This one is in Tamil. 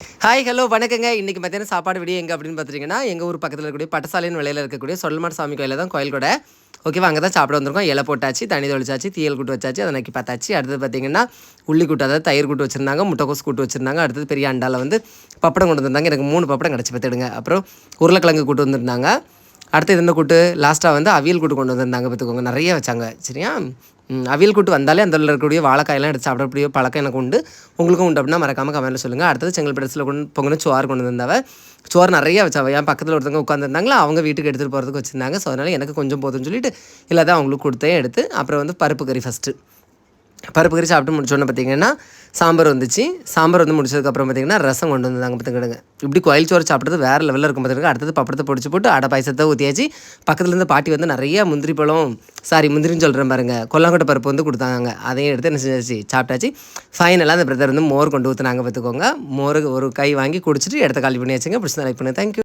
ஹாய் ஹலோ வணக்கங்க. இன்றைக்கி மத்தியானம் சாப்பாடு விடிய எங்கே அப்படின்னு பார்த்துட்டிங்கன்னா எங்கள் ஊர் பக்கத்தில் இருக்கக்கூடிய பட்டசாலையின் விலையில் இருக்கக்கூடிய சொல்லமார் சாமி கோயிலில் தான் கோயில் கூட. ஓகேவா அங்கே தான் சாப்பிட வந்திருக்கோம். இலை போட்டாச்சு தண்ணி தொழிச்சாச்சு தீயல் கூட்டு வச்சாச்சு அதை நக்கி பார்த்தாச்சு. அடுத்தது பார்த்தீங்கன்னா உள்ளி கூட்டு அதாவது தயிர் கூட்டு வச்சுருந்தாங்க முட்டைக்கோஸ் கூட்டு வச்சுருந்தாங்க. அடுத்தது பெரிய அண்டாவில் வந்து பப்படம் கொண்டு வந்திருந்தாங்க. எனக்கு மூணு பப்படம் கிடச்சி பார்த்துடுங்க அப்புறம் உருளைக்கிழங்கு கூட்டு வந்திருந்தாங்க. அடுத்து இருந்த கூட்டு லாஸ்ட்டாக வந்து அவியல் கூட்டு கொண்டு வந்திருந்தாங்க பார்த்துக்கோங்க. நிறைய வச்சாங்க. சரியா? அவியல் கூட்டு வந்தாலே அந்த இருக்கக்கூடிய வாழைக்காயெல்லாம் எடுத்து சாப்பிடக்கூடிய பழக்கம் எனக்கு உண்டு. உங்களுக்கும் உண்டு அப்படின்னா மறக்காமல் கமெண்ட்டில் சொல்லுங்கள் அடுத்தது செங்கல்படத்தில் கொண்டு பொங்கணும் சோறு கொண்டு வந்தவ சோறு நிறைய வச்சவ என் பக்கத்தில் ஒருத்தவங்க உட்காந்துருந்தாங்களா அவங்க வீட்டுக்கு எடுத்துகிட்டு போகிறதுக்கு வச்சுருந்தாங்க. ஸோ அதனால் எனக்கு கொஞ்சம் போதும்னு சொல்லிட்டு இல்லாத அவங்களுக்கு கொடுத்தே எடுத்து அப்புறம் வந்து பருப்பு கறி ஃபஸ்ட்டு பருப்பு கறி சாப்பிட்டு முடிச்சோன்னே பார்த்தீங்கன்னா சாம்பார் வந்துச்சு. சாம்பார் வந்து முடிச்சதுக்கப்புறம் பார்த்தீங்கன்னா ரசம் கொண்டு வந்தாங்க பார்த்துக்கிடுங்க இப்படி கோயில் சோறு சாப்பிட்றது வேறு லெவலில் இருக்கும் பார்த்துக்கிடுங்க அடுத்தது பப்படத்தை பிடிச்சி போட்டு அடை பாயசத்தை ஊற்றியாச்சு பக்கத்துலேருந்து பாட்டி வந்து நிறைய முந்திரி பழம் சாரி முந்திரின்னு சொல்கிறேன் பாருங்க. கொல்லாங்கொட்டை பருப்பு வந்து கொடுத்தாங்க. அதையும் எடுத்து என்ன செஞ்சாச்சு? சாப்பிட்டாச்சு. ஃபைனலாக அந்த பிரதர் வந்து மோர் கொண்டு ஊற்றுனாங்க பார்த்துக்கோங்க. மோர் ஒரு கை வாங்கி குடிச்சிட்டு இடத்த காலி பண்ணி வச்சுங்க. பிடிச்சி லைக் பண்ணு தேங்க்யூ